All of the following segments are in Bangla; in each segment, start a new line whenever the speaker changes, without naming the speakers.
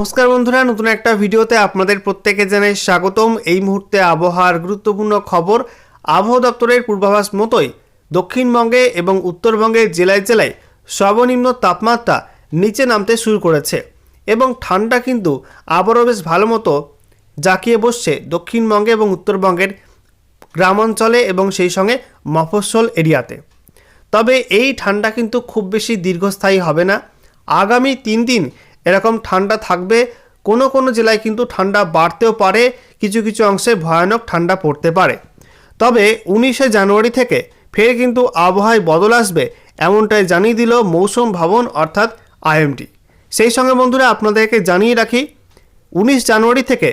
নমস্কার বন্ধুরা, নতুন একটা ভিডিওতে আপনাদের প্রত্যেকে জানাই স্বাগতম। এই মুহূর্তে আবহাওয়ার গুরুত্বপূর্ণ খবর আবহাওয়া দপ্তরের পূর্বাভাস মতোই দক্ষিণবঙ্গে এবং উত্তরবঙ্গের জেলায় জেলায় সর্বনিম্ন তাপমাত্রা নিচে নামতে শুরু করেছে এবং ঠান্ডা কিন্তু আবারও বেশ ভালো মতো জাঁকিয়ে বসছে দক্ষিণবঙ্গে এবং উত্তরবঙ্গের গ্রামাঞ্চলে এবং সেই সঙ্গে মফস্বল এরিয়াতে। তবে এই ঠান্ডা কিন্তু খুব বেশি দীর্ঘস্থায়ী হবে না। আগামী তিন দিন এরকম ঠান্ডা থাকবে। কোনো কোনো জেলায় কিন্তু ঠান্ডা বাড়তেও পারে, কিছু কিছু অংশে ভয়ানক ঠান্ডা পড়তে পারে। তবে উনিশে জানুয়ারি থেকে ফের কিন্তু আবহাওয়ায় বদল আসবে এমনটাই জানিয়ে দিল মৌসুম ভবন অর্থাৎ আইএমডি সেই সঙ্গে বন্ধুরা আপনাদেরকে জানিয়ে রাখি, উনিশ জানুয়ারি থেকে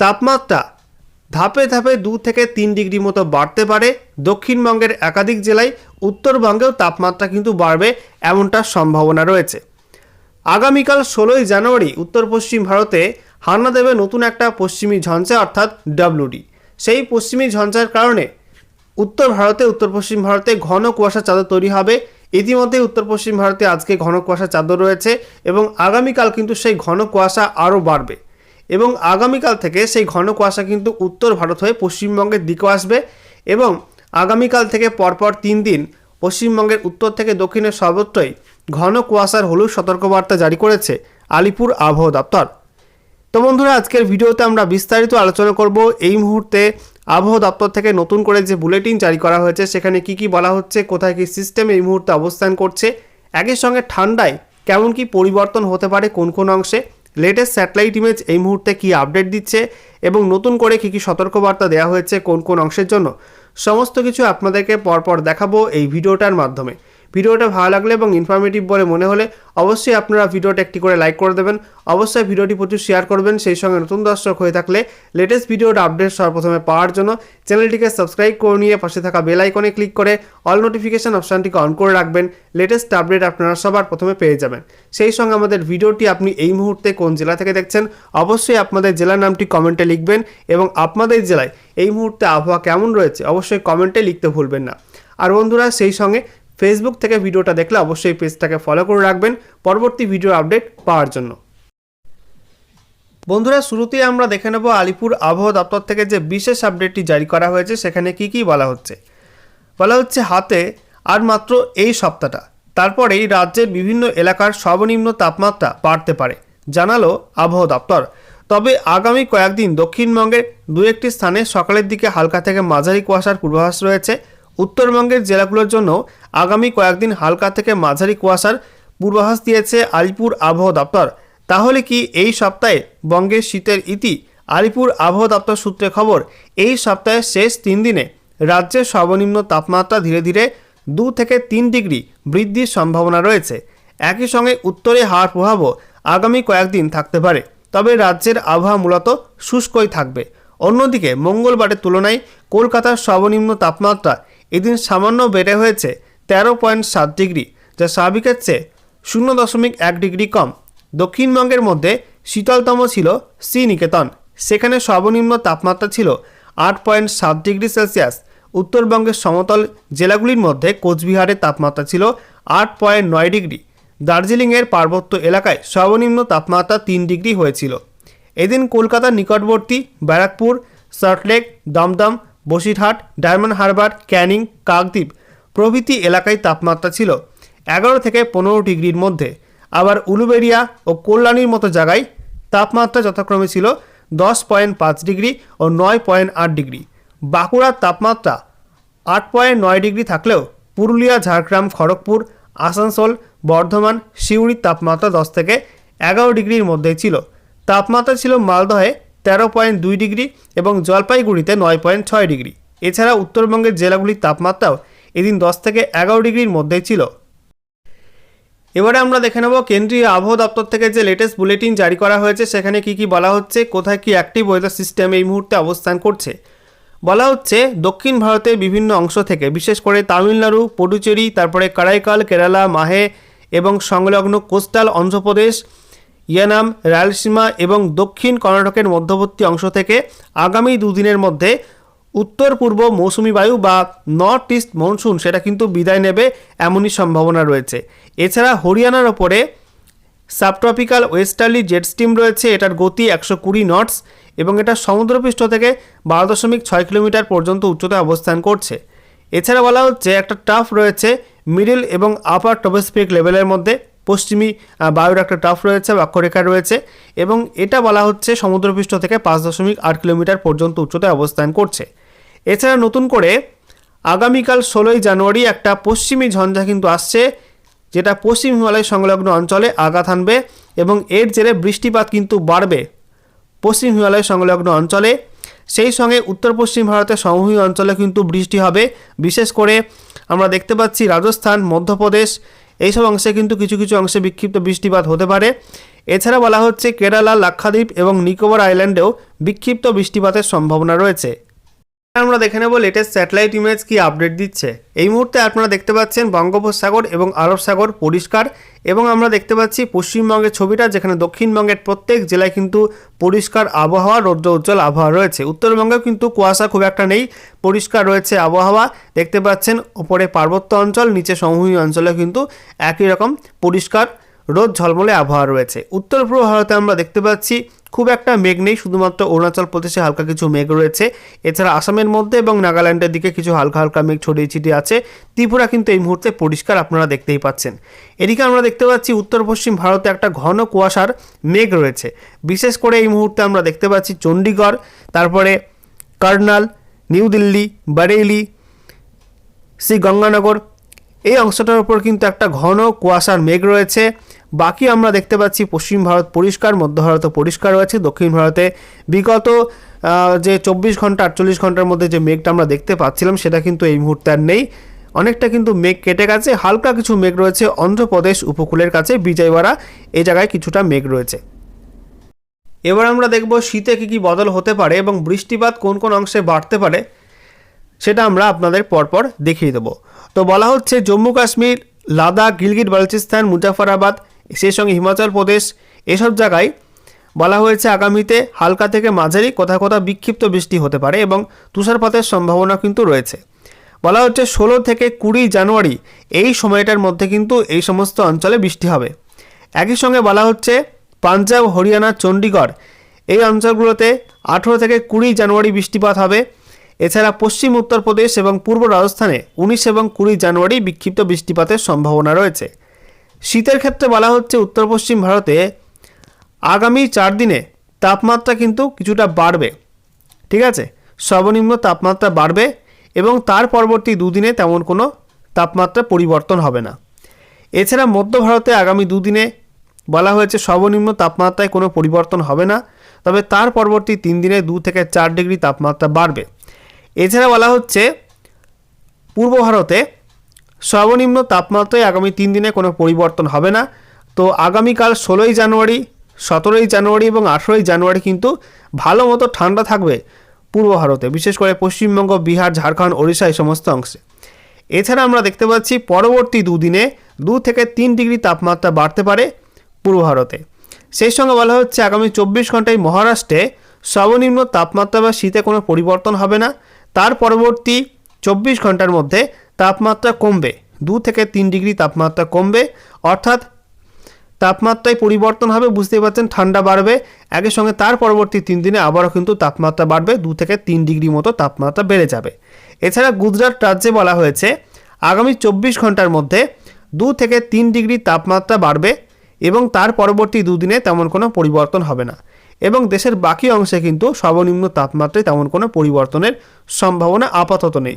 তাপমাত্রা ধাপে ধাপে দু থেকে তিন ডিগ্রি মতো বাড়তে পারে। দক্ষিণবঙ্গের একাধিক জেলায় উত্তরবঙ্গেও তাপমাত্রা কিন্তু বাড়বে এমনটার সম্ভাবনা রয়েছে। আগামীকাল ষোলোই জানুয়ারি উত্তর পশ্চিম ভারতে হানা দেবে নতুন একটা পশ্চিমী ঝঞ্ঝা, অর্থাৎ ডাব্লুডি সেই পশ্চিমী ঝঞ্ঝার কারণে উত্তর ভারতে, উত্তর পশ্চিম ভারতে ঘন কুয়াশা চাদর তৈরি হবে। ইতিমধ্যে উত্তর পশ্চিম ভারতে আজকে ঘন কুয়াশা চাদর রয়েছে এবং আগামীকাল কিন্তু সেই ঘন কুয়াশা আরও বাড়বে। এবং আগামীকাল থেকে সেই ঘন কুয়াশা কিন্তু উত্তর ভারত হয়ে পশ্চিমবঙ্গের দিকেও আসবে এবং আগামীকাল থেকে পরপর তিন দিন পশ্চিমবঙ্গের উত্তর থেকে দক্ষিণের সর্বত্রই ঘন কুয়াশার হলুদ সতর্কবার্তা জারি করেছে আলিপুর আবহাওয়া দপ্তর। তো বন্ধুরা, আজকের ভিডিওতে আমরা বিস্তারিত আলোচনা করব এই মুহূর্তে আবহাওয়া দপ্তর থেকে নতুন করে যে বুলেটিন জারি করা হয়েছে, সেখানে কি কি বলা হচ্ছে, কোথায় কি সিস্টেম এই মুহূর্তে অবস্থান করছে, একই সঙ্গে ঠান্ডায় কেমন কি পরিবর্তন হতে পারে, কোন কোন অংশে লেটেস্ট স্যাটেলাইট ইমেজ এই মুহূর্তে কি আপডেট দিচ্ছে, এবং নতুন করে কি কি সতর্কবার্তা দেওয়া হয়েছে, কোন কোন অংশের জন্য। সমস্ত কিছু আপনাদেরকে পরপর দেখাবো এই ভিডিওটার মাধ্যমে। ভিডিওটা ভালো লাগলে এবং ইনফরমেটিভ বলে মনে হলে অবশ্যই আপনারা ভিডিওটা একটি করে লাইক করে দেবেন। অবশ্যই ভিডিওটি প্রচুর শেয়ার করবেন সেই সঙ্গে নতুন দর্শক হয়ে থাকলে লেটেস্ট ভিডিওর আপডেট সর্বপ্রথমে পাওয়ার জন্য চ্যানেলটিকে সাবস্ক্রাইব করে নিয়ে পাশে থাকা বেল আইকনে ক্লিক করে অল নোটিফিকেশন অপশানটিকে অন করে রাখবেন। লেটেস্ট আপডেট আপনারা সবার প্রথমে পেয়ে যাবেন। সেই সঙ্গে আমাদের ভিডিওটি আপনি এই মুহূর্তে কোন জেলা থেকে দেখছেন অবশ্যই আপনাদের জেলার নামটি কমেন্টে লিখবেন এবং আপনাদের জেলায় এই মুহূর্তে আবহাওয়া কেমন রয়েছে অবশ্যই কমেন্টে লিখতে ভুলবেন না। আর বন্ধুরা, সেই সঙ্গে ফেসবুক থেকে ভিডিওটা দেখলে অবশ্যই পেজটাকে ফলো করে রাখবেন। পরবর্তী ভিডিও আপডেট পাওয়ার জন্য। বন্ধুরা, শুরুতেই আমরা দেখে নেব আলিপুর আবহাওয়া দপ্তর থেকে যে বিশেষ আপডেটটি জারি করা হয়েছে, সেখানে কি কি বলা হচ্ছে। বলা হচ্ছে, হাতে আর মাত্র এই সপ্তাহটা। তারপরেই রাজ্যের বিভিন্ন এলাকার সর্বনিম্ন তাপমাত্রা বাড়তে পারে, জানালো আবহাওয়া দপ্তর। তবে আগামী কয়েকদিন দক্ষিণবঙ্গের দু একটি স্থানে সকালের দিকে হালকা থেকে মাঝারি কুয়াশার পূর্বাভাস রয়েছে। উত্তরবঙ্গের জেলাগুলোর জন্য আগামী কয়েকদিন হালকা থেকে মাঝারি কুয়াশার পূর্বাভাস দিয়েছে আলিপুর আবহাওয়া দপ্তর। তাহলে কি এই সপ্তাহে বঙ্গের শীতের ইতি আলিপুর আবহাওয়া দপ্তর সূত্রে খবর, এই সপ্তাহের শেষ তিন দিনে রাজ্যের সর্বনিম্ন তাপমাত্রা ধীরে ধীরে দু থেকে তিন ডিগ্রি বৃদ্ধির সম্ভাবনা রয়েছে। একই সঙ্গে উত্তরে হাওয়ার প্রভাবও আগামী কয়েকদিন থাকতে পারে, তবে রাজ্যের আবহাওয়া মূলত শুষ্কই থাকবে। অন্যদিকে মঙ্গলবারের তুলনায় কলকাতার সর্বনিম্ন তাপমাত্রা এদিন সামান্য বেড়ে হয়েছে তেরো পয়েন্ট সাত ডিগ্রি, যা স্বাভাবিকের চেয়ে শূন্য দশমিক এক ডিগ্রি কম। দক্ষিণবঙ্গের মধ্যে শীতলতম ছিল শ্রীনিকেতন। সেখানে সর্বনিম্ন তাপমাত্রা ছিল আট পয়েন্ট সাত ডিগ্রি সেলসিয়াস। উত্তরবঙ্গের সমতল জেলাগুলির মধ্যে কোচবিহারের তাপমাত্রা ছিল আট পয়েন্ট নয় ডিগ্রি। দার্জিলিংয়ের পার্বত্য এলাকায় সর্বনিম্ন তাপমাত্রা তিন ডিগ্রি হয়েছিল। এদিন কলকাতার নিকটবর্তী ব্যারাকপুর, সল্টলেক, দমদম বসিরহাট, ডায়মন্ড হারবার, ক্যানিং, কাকদ্বীপ প্রভৃতি এলাকায় তাপমাত্রা ছিল এগারো থেকে পনেরো ডিগ্রির মধ্যে। আবার উলুবেরিয়া ও কল্যাণীর মতো জায়গায় তাপমাত্রা যথাক্রমে ছিল দশ পয়েন্ট পাঁচ ডিগ্রি ও নয় পয়েন্ট আট ডিগ্রি। বাঁকুড়ার তাপমাত্রা আট পয়েন্ট নয় ডিগ্রি থাকলেও পুরুলিয়া, ঝাড়গ্রাম, খড়গপুর, আসানসোল, বর্ধমান, সিউড়ির তাপমাত্রা দশ থেকে এগারো ডিগ্রির মধ্যেই ছিল। তাপমাত্রা ছিল মালদহে তেরো পয়েন্ট দুই ডিগ্রি এবং জলপাইগুড়িতে নয় পয়েন্ট ছয় ডিগ্রি। এছাড়া উত্তরবঙ্গের জেলাগুলির তাপমাত্রাও এদিন দশ থেকে এগারো ডিগ্রির মধ্যেই ছিল। এবারে আমরা দেখে নেব কেন্দ্রীয় আবহাওয়া দপ্তর থেকে যে লেটেস্ট বুলেটিন জারি করা হয়েছে, সেখানে কি কি বলা হচ্ছে, কোথায় কি অ্যাক্টিভ ওয়েদার সিস্টেম এই মুহূর্তে অবস্থান করছে। বলা হচ্ছে দক্ষিণ ভারতের বিভিন্ন অংশ থেকে, বিশেষ করে তামিলনাড়ু, পডুচেরি, তারপরে কারাইকাল, কেরালা, মাহে এবং সংলগ্ন কোস্টাল অন্ধ্রপ্রদেশ ইয়ানাম রায়লসীমা এবং দক্ষিণ কর্ণাটকের মধ্যবর্তী অংশ থেকে আগামী দুদিনের মধ্যে উত্তর পূর্ব মৌসুমি বায়ু বা নর্থ ইস্ট মনসুন, সেটা কিন্তু বিদায় নেবে এমনই সম্ভাবনা রয়েছে। এছাড়া হরিয়ানার ওপরে সাবট্রপিক্যাল ওয়েস্টার্লি জেট স্টিম রয়েছে, এটার গতি একশো কুড়ি নটস এবং এটা সমুদ্রপৃষ্ঠ থেকে বারো দশমিক ছয় কিলোমিটার পর্যন্ত উচ্চতায় অবস্থান করছে। এছাড়া বলা হচ্ছে একটা টাফ রয়েছে মিডল এবং আপার টপোস্ফিরিক লেভেলের মধ্যে পশ্চিমী বায়ুর একটা টাফ রয়েছে, বাক্যরেখা রয়েছে, এবং এটা বলা হচ্ছে সমুদ্রপৃষ্ঠ থেকে পাঁচ দশমিক আট কিলোমিটার পর্যন্ত উচ্চতায় অবস্থান করছে। এছাড়া নতুন করে আগামীকাল ষোলোই জানুয়ারি একটা পশ্চিমী ঝঞ্ঝা কিন্তু আসছে, যেটা পশ্চিম হিমালয় সংলগ্ন অঞ্চলে আঘাত হানবে এবং এর জেরে বৃষ্টিপাত কিন্তু বাড়বে পশ্চিম হিমালয় সংলগ্ন অঞ্চলে। সেই সঙ্গে উত্তর পশ্চিম ভারতের সমভূমি অঞ্চলে কিন্তু বৃষ্টি হবে। বিশেষ করে আমরা দেখতে পাচ্ছি রাজস্থান, মধ্যপ্রদেশ এইসব অংশে কিন্তু কিছু কিছু অংশে বিক্ষিপ্ত বৃষ্টিপাত হতে পারে। এছাড়া বলা হচ্ছে কেরালা, লাক্ষাদ্বীপ এবং নিকোবর আইল্যান্ডেও বিক্ষিপ্ত বৃষ্টিপাতের সম্ভাবনা রয়েছে। আমরা দেখে নেব লেটেস্ট স্যাটেলাইট ইমেজ কি আপডেট দিচ্ছে। এই মুহূর্তে আপনারা দেখতে পাচ্ছেন বঙ্গোপসাগর এবং আরব সাগর পরিষ্কার এবং আমরা দেখতে পাচ্ছি পশ্চিমবঙ্গের ছবিটা যেখানে দক্ষিণবঙ্গের প্রত্যেক জেলায় কিন্তু পরিষ্কার আবহাওয়া, রৌদ্র, উজ্জ্বল আবহাওয়া রয়েছে। উত্তরবঙ্গেও কিন্তু কুয়াশা খুব একটা নেই, পরিষ্কার রয়েছে আবহাওয়া। দেখতে পাচ্ছেন ওপরে পার্বত্য অঞ্চল, নিচে সমভূমি অঞ্চলে কিন্তু একই রকম পরিষ্কার রোদ ঝলমলে আবহাওয়া রয়েছে। উত্তর পূর্ব ভারতে আমরা দেখতে পাচ্ছি খুব একটা মেঘ নেই, শুধুমাত্র অরুণাচল প্রদেশে হালকা কিছু মেঘ রয়েছে। এছাড়া আসামের মধ্যে এবং নাগাল্যান্ডের দিকে কিছু হালকা হালকা মেঘ ছড়িয়ে ছিটিয়ে আছে। ত্রিপুরা কিন্তু এই মুহূর্তে পরিষ্কার আপনারা দেখতেই পাচ্ছেন। এদিকে আমরা দেখতে পাচ্ছি, উত্তর পশ্চিম ভারতে একটা ঘন কুয়াশার মেঘ রয়েছে। বিশেষ করে এই মুহূর্তে আমরা দেখতে পাচ্ছি চণ্ডীগড়, তারপরে কার্নাল, নিউ দিল্লি, বারেইলি শ্রী গঙ্গানগর এই অংশটার উপর কিন্তু একটা ঘন কুয়াশার মেঘ রয়েছে। বাকি আমরা দেখতে পাচ্ছি পশ্চিম ভারত পরিষ্কার, মধ্য ভারতও পরিষ্কার রয়েছে, দক্ষিণ ভারতে বিগত যে চব্বিশ ঘণ্টা, আটচল্লিশ ঘণ্টার মধ্যে যে মেঘটা আমরা দেখতে পাচ্ছিলাম, সেটা কিন্তু এই মুহূর্তে আর নেই। অনেকটা কিন্তু মেঘ কেটে গেছে, হালকা কিছু মেঘ রয়েছে, অন্ধ্রপ্রদেশ উপকূলের কাছে, বিজয়ওয়াড়া এই জায়গায় কিছুটা মেঘ রয়েছে। এবার আমরা দেখব শীতে কী কী বদল হতে পারে এবং বৃষ্টিপাত কোন কোন অংশে বাড়তে পারে, সেটা আমরা আপনাদের পরপর দেখিয়ে দেবো। তো বলা হচ্ছে, জম্মু কাশ্মীর, লাদাখ, গিলগিট, বালুচিস্তান, মুজাফরাবাদ সেই সঙ্গে হিমাচল প্রদেশ, এসব জায়গায় বলা হয়েছে আগামীতে হালকা থেকে মাঝারি কোথাও কোথাও বিক্ষিপ্ত বৃষ্টি হতে পারে এবং তুষারপাতের সম্ভাবনা কিন্তু রয়েছে। বলা হচ্ছে ষোলো থেকে কুড়ি জানুয়ারি এই সময়টার মধ্যে কিন্তু এই সমস্ত অঞ্চলে বৃষ্টি হবে। একই সঙ্গে বলা হচ্ছে পাঞ্জাব, হরিয়ানা চণ্ডীগড় এই অঞ্চলগুলোতে আঠেরো থেকে কুড়ি জানুয়ারি বৃষ্টিপাত হবে। এছাড়া পশ্চিম উত্তরপ্রদেশ এবং পূর্ব রাজস্থানে উনিশ এবং কুড়ি জানুয়ারি বিক্ষিপ্ত বৃষ্টিপাতের সম্ভাবনা রয়েছে। শীতের ক্ষেত্রে বলা হচ্ছে উত্তর পশ্চিম ভারতে আগামী চার দিনে তাপমাত্রা কিন্তু কিছুটা বাড়বে। ঠিক আছে? সর্বনিম্ন তাপমাত্রা বাড়বে এবং তার পরবর্তী দুদিনে তেমন কোনো তাপমাত্রা পরিবর্তন হবে না। এছাড়া মধ্য ভারতে আগামী দুদিনে বলা হয়েছে সর্বনিম্ন তাপমাত্রায় কোনো পরিবর্তন হবে না, তবে তার পরবর্তী তিন দিনে দু থেকে চার ডিগ্রি তাপমাত্রা বাড়বে। এছাড়া বলা হচ্ছে পূর্ব ভারতে সর্বনিম্ন তাপমাত্রায় আগামী তিন দিনে কোনো পরিবর্তন হবে না। তো আগামীকাল ষোলোই জানুয়ারি, সতেরোই জানুয়ারি এবং আঠেরোই জানুয়ারি কিন্তু ভালো মতো ঠান্ডা থাকবে পূর্ব ভারতে, বিশেষ করে পশ্চিমবঙ্গ, বিহার, ঝাড়খণ্ড, ওড়িশা এই সমস্ত অংশে। এছাড়া আমরা দেখতে পাচ্ছি পরবর্তী দুদিনে দু থেকে তিন ডিগ্রি তাপমাত্রা বাড়তে পারে পূর্ব ভারতে। সেই সঙ্গে বলা হচ্ছে আগামী চব্বিশ ঘন্টায় মহারাষ্ট্রে সর্বনিম্ন তাপমাত্রা বা শীতে কোনো পরিবর্তন হবে না। তার পরবর্তী চব্বিশ ঘণ্টার মধ্যে তাপমাত্রা কমবে। দু থেকে তিন ডিগ্রি তাপমাত্রা কমবে। অর্থাৎ তাপমাত্রায় পরিবর্তন হবে, বুঝতেই পারছেন, ঠান্ডা বাড়বে। একই সঙ্গে তার পরবর্তী তিন দিনে আবারও কিন্তু তাপমাত্রা বাড়বে, দু থেকে তিন ডিগ্রি মতো তাপমাত্রা বেড়ে যাবে। এছাড়া গুজরাট রাজ্যে বলা হয়েছে, আগামী চব্বিশ ঘণ্টার মধ্যে দু থেকে তিন ডিগ্রি তাপমাত্রা বাড়বে এবং তার পরবর্তী দুদিনে তেমন কোনো পরিবর্তন হবে না। এবং দেশের বাকি অংশে কিন্তু সর্বনিম্ন তাপমাত্রায় তেমন কোনো পরিবর্তনের সম্ভাবনা আপাতত নেই।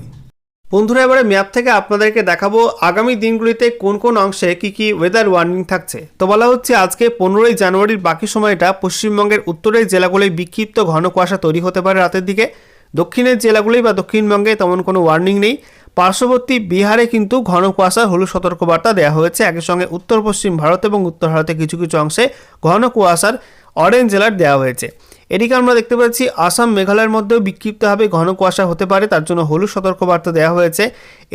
বন্ধুরা, এবারে ম্যাপ থেকে আপনাদেরকে দেখাবো আগামী দিনগুলিতে কোন কোন অংশে কি কি ওয়েদার ওয়ার্নিং থাকছে। তো বলা হচ্ছে, আজকে পনেরোই জানুয়ারির বাকি সময়টা পশ্চিমবঙ্গের উত্তরের জেলাগুলোয় বিক্ষিপ্ত ঘন কুয়াশা তৈরি হতে পারে রাতের দিকে। দক্ষিণের জেলাগুলি বা দক্ষিণবঙ্গে তেমন কোনো ওয়ার্নিং নেই। পার্শ্ববর্তী বিহারে কিন্তু ঘন কুয়াশার হলুদ সতর্কবার্তা দেওয়া হয়েছে। একই সঙ্গে উত্তর পশ্চিম ভারত এবং উত্তর ভারতে কিছু কিছু অংশে ঘন কুয়াশার অরেঞ্জ জেলার দেওয়া হয়েছে। এদিকে আমরা দেখতে পাচ্ছি, আসাম মেঘালয়ের মধ্যেও বিক্ষিপ্তভাবে ঘন কুয়াশা হতে পারে, তার জন্য হলুদ সতর্কবার্তা দেওয়া হয়েছে।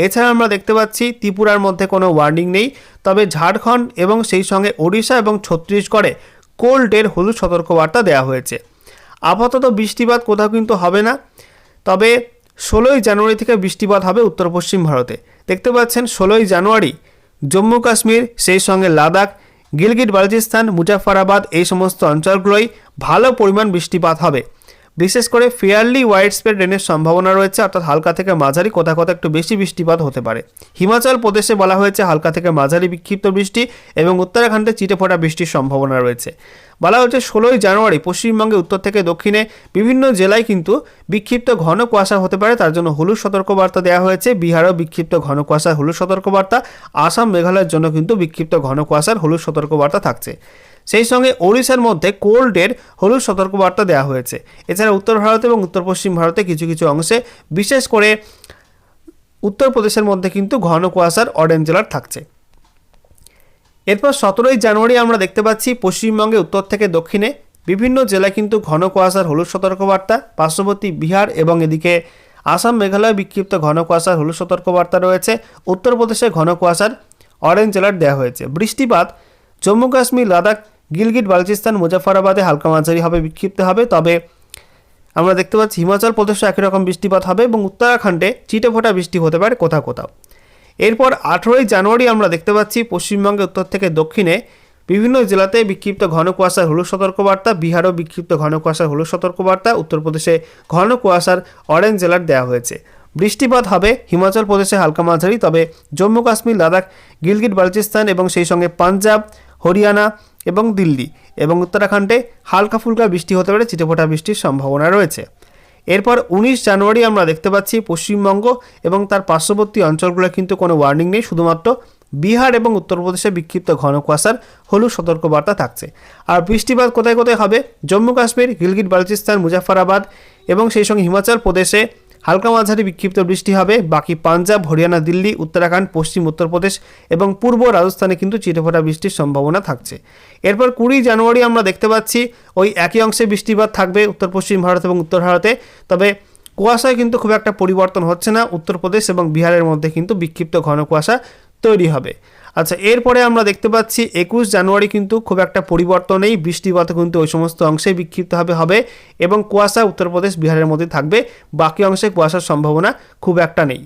এছাড়া আমরা দেখতে পাচ্ছি, ত্রিপুরার মধ্যে কোনো ওয়ার্নিং নেই, তবে ঝাড়খণ্ড এবং সেই সঙ্গে ওড়িশা এবং ছত্তিশগড়ে কোল্ডের হলুদ সতর্কবার্তা দেওয়া হয়েছে। আপাতত বৃষ্টিপাত কোথাও কিন্তু হবে না, তবে ষোলোই জানুয়ারি থেকে বৃষ্টিপাত হবে উত্তর পশ্চিম ভারতে। দেখতে পাচ্ছেন, ষোলোই জানুয়ারি জম্মু কাশ্মীর সেই সঙ্গে লাদাখ গিলগিট, বালুচিস্তান মুজাফরাবাদ এই সমস্ত অঞ্চলগুলোই ভালো পরিমাণ বৃষ্টিপাত হবে। বিশেষ করে ফেয়ারলি ওয়াইড স্প্রেড রেনের সম্ভাবনা রয়েছে, অর্থাৎ হালকা থেকে মাঝারি কোথাও কোথাও একটু বেশি বৃষ্টিপাত হতে পারে। হিমাচল প্রদেশে বলা হয়েছে হালকা থেকে মাঝারি বিক্ষিপ্ত বৃষ্টি এবং উত্তরাখণ্ডে চিটেফোটা বৃষ্টির সম্ভাবনা রয়েছে। বলা হচ্ছে ষোলোই জানুয়ারি পশ্চিমবঙ্গে উত্তর থেকে দক্ষিণে বিভিন্ন জেলায় কিন্তু বিক্ষিপ্ত ঘন কুয়াশা হতে পারে। তার জন্য হলুদ সতর্কবার্তা দেওয়া হয়েছে। বিহারেও বিক্ষিপ্ত ঘন কুয়াশার হলুদ সতর্কবার্তা। আসাম, মেঘালয়ের জন্য কিন্তু বিক্ষিপ্ত ঘন কুয়াশার হলুদ সতর্কবার্তা থাকছে। সেই সঙ্গে ওড়িশার মধ্যে কোল্ডের হলুদ সতর্কবার্তা দেওয়া হয়েছে। এছাড়া উত্তর ভারত এবং উত্তর পশ্চিম ভারতে কিছু কিছু অংশে বিশেষ করে উত্তরপ্রদেশের মধ্যে কিন্তু ঘন কুয়াশার অরেঞ্জ অ্যালার্ট থাকছে। এরপর সতেরোই জানুয়ারি আমরা দেখতে পাচ্ছি পশ্চিমবঙ্গে উত্তর থেকে দক্ষিণে। বিভিন্ন জেলায় কিন্তু ঘন কুয়াশার হলুদ সতর্কবার্তা। পার্শ্ববর্তী বিহার এবং এদিকে আসাম মেঘালয় বিক্ষিপ্ত ঘন কুয়াশার হলুদ সতর্কবার্তা রয়েছে। উত্তরপ্রদেশে ঘন কুয়াশার অরেঞ্জ অ্যালার্ট দেওয়া হয়েছে। বৃষ্টিপাত জম্মু কাশ্মীর, লাদাখ, গিলগিট, বালুচিস্তান মুজাফরাবাদে হালকা মাঝারি হবে, বিক্ষিপ্ত হবে। তবে আমরা দেখতে পাচ্ছি হিমাচল প্রদেশে একই রকম বৃষ্টিপাত হবে এবং উত্তরাখণ্ডে চিটেফোঁটা বৃষ্টি হতে পারে কোথাও কোথাও। এরপর আঠেরোই জানুয়ারি আমরা দেখতে পাচ্ছি পশ্চিমবঙ্গে উত্তর থেকে দক্ষিণে বিভিন্ন জেলাতে বিক্ষিপ্ত ঘন কুয়াশার হলুদ সতর্কবার্তা, বিহারও বিক্ষিপ্ত ঘন কুয়াশার হলুদ সতর্কবার্তা, উত্তরপ্রদেশে ঘন কুয়াশার অরেঞ্জ জেলার দেওয়া হয়েছে। বৃষ্টিপাত হবে হিমাচল প্রদেশে হালকা মাঝারি, তবে জম্মু কাশ্মীর, লাদাখ, গিলগিট, বালুচিস্তান এবং সেই সঙ্গে পাঞ্জাব, হরিয়ানা এবং দিল্লি এবং উত্তরাখণ্ডে হালকা ফুলকা বৃষ্টি হতে পারে চিটেফোঁটা বৃষ্টির সম্ভাবনা রয়েছে। এরপর উনিশ জানুয়ারি আমরা দেখতে পাচ্ছি পশ্চিমবঙ্গ এবং তার পার্শ্ববর্তী অঞ্চলগুলো কিন্তু কোনো ওয়ার্নিং নেই, শুধুমাত্র বিহার এবং উত্তরপ্রদেশে বিক্ষিপ্ত ঘন কুয়াশার হলুদ সতর্কবার্তা থাকছে। আর বৃষ্টিপাত কোথায় কোথায় হবে? জম্মু কাশ্মীর, গিলগিট, বালুচিস্তান মুজাফরাবাদ এবং সেই সঙ্গে হিমাচল প্রদেশে হালকা মাঝারি বিক্ষিপ্ত বৃষ্টি হবে। বাকি পাঞ্জাব, হরিয়ানা, দিল্লি, উত্তরাখণ্ড, পশ্চিম উত্তরপ্রদেশ এবং পূর্ব রাজস্থানে কিন্তু চিটেফোঁটা বৃষ্টির সম্ভাবনা থাকছে। এরপর কুড়ি জানুয়ারি আমরা দেখতে পাচ্ছি, ওই একই অংশে বৃষ্টিপাত থাকবে উত্তর পশ্চিম ভারত এবং উত্তর ভারতে। তবে কুয়াশায় কিন্তু খুব একটা পরিবর্তন হচ্ছে না। উত্তরপ্রদেশ এবং বিহারের মধ্যে কিন্তু বিক্ষিপ্ত ঘন কুয়াশা তৈরি হবে। আচ্ছা এরপরে আমরা দেখতে পাচ্ছি একুশ জানুয়ারি কিন্তু খুব একটা পরিবর্তন নেই, বৃষ্টিপাত কিন্তু ওই সমস্ত অংশে বিক্ষিপ্তভাবে হবে এবং কুয়াশা উত্তরপ্রদেশ বিহারের মধ্যে থাকবে, বাকি অংশে কুয়াশার সম্ভাবনা খুব একটা নেই।